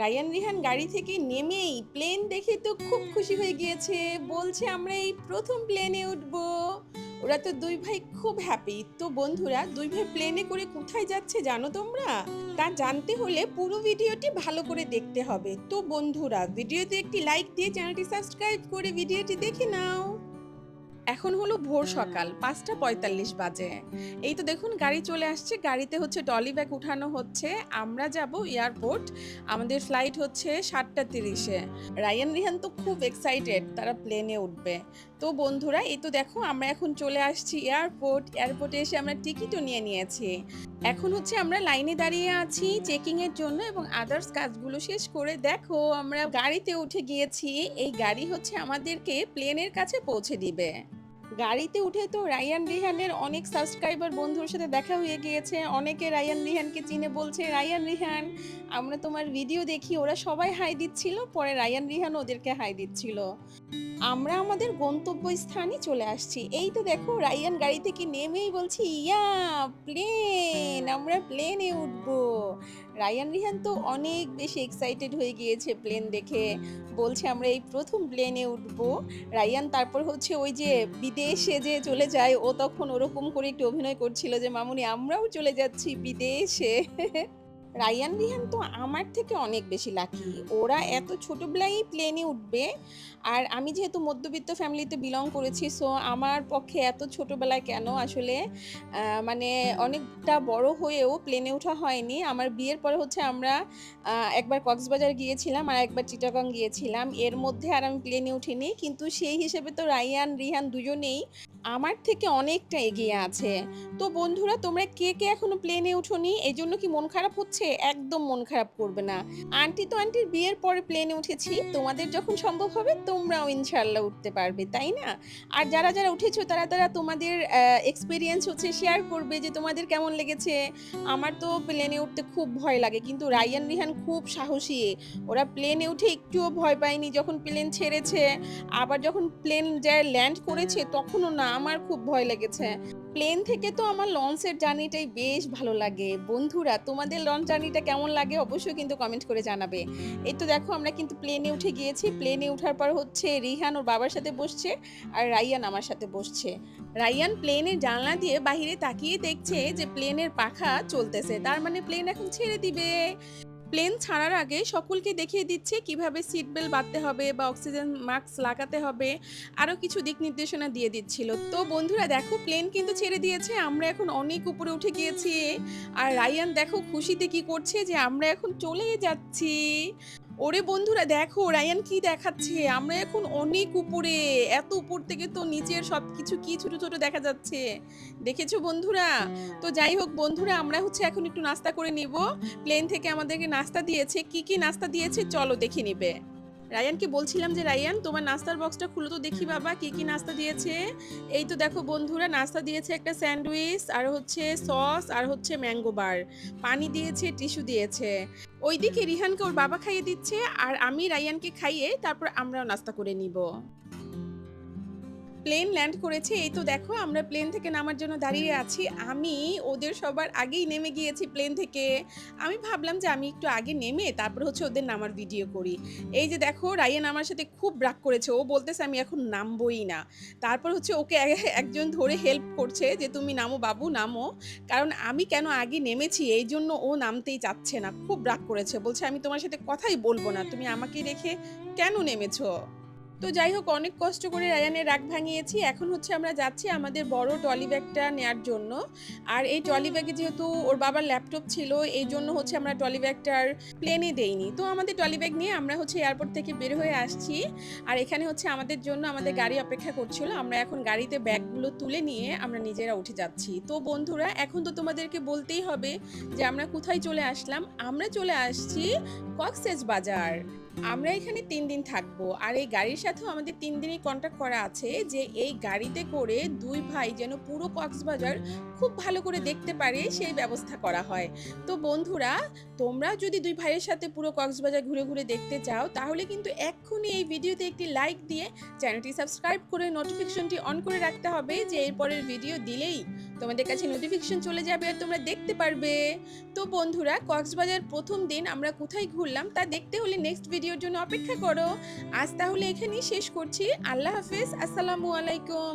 Ryan Rihan গাড়ি থেকে নেমেই প্লেন দেখে তো খুব খুশি হয়ে গিয়েছে। বলছে, আমরা এই প্রথম প্লেনে উঠবো। ওরা তো দুই ভাই খুব হ্যাপি তো বন্ধুরা, দুই ভাই প্লেনে করে কোথায় যাচ্ছে জানো তোমরা? তা জানতে হলে পুরো ভিডিওটি ভালো করে দেখতে হবে। তো বন্ধুরা, ভিডিওতে একটি লাইক দিয়ে চ্যানেলটি সাবস্ক্রাইব করে ভিডিওটি দেখে নাও। এখন হলো ভোর সকাল, পাঁচটা পঁয়তাল্লিশ বাজে। এই তো দেখুন, গাড়ি চলে আসছে। গাড়িতে হচ্ছে টলি ব্যাগ উঠানো হচ্ছে। আমরা যাব এয়ারপোর্ট। আমাদের ফ্লাইট হচ্ছে সাতটা তিরিশে। রায়ান রিহান তো খুব এক্সাইটেড তারা প্লেনে উঠবে। তো বন্ধুরা, এই তো দেখো, আমরা এখন চলে আসছি এয়ারপোর্ট। এয়ারপোর্টে এসে আমরা টিকিটও নিয়ে নিয়েছি। এখন হচ্ছে আমরা লাইনে দাঁড়িয়ে আছি চেকিং এর জন্য এবং আদার্স কাজগুলো শেষ করে দেখো, আমরা গাড়িতে উঠে গিয়েছি। এই গাড়ি হচ্ছে আমাদেরকে প্লেনের কাছে পৌঁছে দিবে। গাড়িতে উঠে তো রায়ান রিহানের অনেক সাবস্ক্রাইবার বন্ধুর সাথে দেখা হয়ে গিয়েছে। অনেকে রায়ান রিহানকে চিনে বলছে, রায়ান রিহান, আমরা তোমার ভিডিও দেখি, ওরা সবাই হাই দিচ্ছিল, পরে রায়ান রিহান ওদেরকে হাই দিচ্ছিল। আমরা আমাদের গন্তব্য স্থানে চলে আসছি। এই তো দেখো, রায়ান গাড়ি থেকে নেমেই বলছি, ইয়া প্লেন আমরা প্লেনে উঠবো। রায়ান রিহান তো অনেক বেশি এক্সাইটেড হয়ে গিয়েছে প্লেন দেখে। বলছে, আমরা এই প্রথম প্লেনে উঠবো। রায়ান তারপর হচ্ছে ওই যে বিদেশে যে চলে যায়, ও তখন ওরকম করে একটু অভিনয় করছিল যে, মামুনি, আমরাও চলে যাচ্ছি বিদেশে। রায়ান রিহান তো আমার থেকে অনেক বেশি লাকি ওরা এত ছোটবেলায় প্লেনে উঠবে। আর আমি যেহেতু মধ্যবিত্ত ফ্যামিলিতে বিলং করেছি সো আমার পক্ষে এত ছোটবেলায় কেন? আসলে মানে অনেকটা বড় হয়েও প্লেনে ওঠা হয়নি। আমার বিয়ের পরে হচ্ছে আমরা একবার কক্সবাজার গিয়েছিলাম আর একবার চিটাগং গিয়েছিলাম। এর মধ্যে আর আমি প্লেনে উঠিনি। কিন্তু সেই হিসেবে তো রায়ান রিহান দুজনেই আমার থেকে অনেকটা এগিয়ে আছে। তো বন্ধুরা, তোমরা কে কে এখনও প্লেনে উঠোনি? এই জন্য কি মন খারাপ হচ্ছে? একদম মন খারাপ করবে না। আন্টি তো আন্টির বিয়ের পরে প্লেনে উঠেছি। তোমাদের যখন সম্ভব হবে, তোমরাও ইনশাল্লাহ উঠতে পারবে, তাই না? আর যারা যারা উঠেছো, তারা তারা তোমাদের এক্সপিরিয়েন্স হচ্ছে শেয়ার করবে যে তোমাদের কেমন লেগেছে। আমার তো প্লেনে উঠতে খুব ভয় লাগে, কিন্তু রায়ান রিহান খুব সাহসী। ওরা প্লেনে উঠে একটুও ভয় পায়নি যখন প্লেন ছেড়েছে। আবার যখন প্লেন যায় ল্যান্ড করেছে, তখনও না। আমার খুব ভয় লেগেছে। প্লেন থেকে তো আমার লঞ্চের জার্নিটাই বেশ ভালো লাগে। বন্ধুরা, তোমাদের লঞ্চ জার্নিটা কেমন লাগে অবশ্যই কিন্তু কমেন্ট করে জানাবে। এই তো দেখো, আমরা কিন্তু প্লেনে উঠে গিয়েছি। প্লেনে ওঠার পর হচ্ছে রিহান ওর বাবার সাথে বসছে আর রাইয়ান আমার সাথে বসছে। রাইয়ান প্লেনের জানলা দিয়ে বাহিরে তাকিয়ে দেখছে যে প্লেনের পাখা চলতেছে। তার মানে প্লেন এখন ছেড়ে দিবে। প্লেন ছাড়ার আগে সকলকে দেখিয়ে দিচ্ছে কীভাবে সিট বেল্ট বাঁধতে হবে বা অক্সিজেন মাস্ক লাগাতে হবে। আরও কিছু দিক নির্দেশনা দিয়ে দিচ্ছিল। তো বন্ধুরা দেখো প্লেন কিন্তু ছেড়ে দিয়েছে, আমরা এখন অনেক উপরে উঠে গিয়েছি। আর রায়ান দেখো খুশিতে কি করছে যে আমরা এখন চলে যাচ্ছি। ওরে বন্ধুরা দেখো, রায়ান কি দেখাচ্ছে? আমরা এখন অনেক উপরে, এত উপর থেকে তো নিচের সব কিছু কি ছোট ছোট দেখা যাচ্ছে? দেখেছ বন্ধুরা? তো যাই হোক বন্ধুরা, আমরা হচ্ছে এখন একটু নাস্তা করে নিব। প্লেন থেকে আমাদেরকে নাস্তা দিয়েছে। কি কি নাস্তা দিয়েছে? চলো দেখে নিবে। রায়ানকে বলছিলাম যে, রায়ান, তোমার নাস্তার বক্সটা খুলে তো দেখি বাবা, কি কি নাস্তা দিয়েছে? এই তো দেখো বন্ধুরা, নাস্তা দিয়েছে একটা স্যান্ডউইচ, আর হচ্ছে সস, আর হচ্ছে ম্যাঙ্গো বার। পানি দিয়েছে, টিস্যু দিয়েছে। ওইদিকে রিহানকে ওর বাবা খাইয়ে দিচ্ছে, আর আমি রায়ানকে খাইয়ে তারপর আমরাও নাস্তা করে নিব। প্লেন ল্যান্ড করেছে, এই তো দেখো আমরা প্লেন থেকে নামার জন্য দাঁড়িয়ে আছি। আমি ওদের সবার আগেই নেমে গিয়েছি প্লেন থেকে। আমি ভাবলাম যে আমি একটু আগে নেমে তারপর হচ্ছে ওদের নামার ভিডিও করি। এই যে দেখো, রায়ান আমার সাথে খুব রাগ করেছে। ও বলতেছে, আমি এখন নামবই না। তারপর হচ্ছে ওকে একজন ধরে হেল্প করছে যে, তুমি নামো বাবু, নামো। কারণ আমি কেন আগে নেমেছি? এই জন্য ও নামতেই চাচ্ছে না। খুব রাগ করেছে। বলছে, আমি তোমার সাথে কথাই বলব না। তুমি আমাকে রেখে কেন নেমেছো? তো যাই হোক, অনেক কষ্ট করে রায়ানের রাগ ভাঙিয়েছি। এখন হচ্ছে আমরা যাচ্ছি আমাদের বড় ট্রলি ব্যাগটা নেওয়ার জন্য। আর এই ট্রলি ব্যাগে যেহেতু ওর বাবার ল্যাপটপ ছিল, এই জন্য হচ্ছে আমরা ট্রলি ব্যাগটার প্লেনে দেইনি। তো আমাদের ট্রলি ব্যাগ নিয়ে আমরা হচ্ছে এয়ারপোর্ট থেকে বের হয়ে আসছি। আর এখানে হচ্ছে আমাদের জন্য আমাদের গাড়ি অপেক্ষা করছিল। আমরা এখন গাড়িতে ব্যাগগুলো তুলে নিয়ে আমরা নিজেরা উঠে যাচ্ছি। তো বন্ধুরা, এখন তো তোমাদেরকে বলতেই হবে যে আমরা কোথায় চলে আসলাম। আমরা চলে আসছি কক্সেস বাজার। আমরা এখানে তিন দিন থাকব। আর এই গাড়ির সাথেও আমাদের তিন দিনই কন্ট্যাক্ট করা আছে যে এই গাড়িতে করে দুই ভাই যেন পুরো কক্সবাজার খুব ভালো করে দেখতে পারে সেই ব্যবস্থা করা হয়। তো বন্ধুরা, তোমরা যদি দুই ভাইয়ের সাথে পুরো কক্সবাজার ঘুরে ঘুরে দেখতে চাও, তাহলে কিন্তু এক্ষুনি এই ভিডিওতে একটি লাইক দিয়ে চ্যানেলটি সাবস্ক্রাইব করে নোটিফিকেশনটি অন করে রাখতে হবে যে এরপরের ভিডিও দিলেই তোমাদের কাছে নোটিফিকেশন চলে যাবে আর তোমরা দেখতে পারবে। তো বন্ধুরা, কক্সবাজার প্রথম দিন আমরা কোথায় ঘুরলাম তা দেখতে হলে নেক্সট ভিডিওর জন্য অপেক্ষা করো। আজ তাহলে এখানেই শেষ করছি। আল্লাহ হাফেজ, আসসালামু আলাইকুম।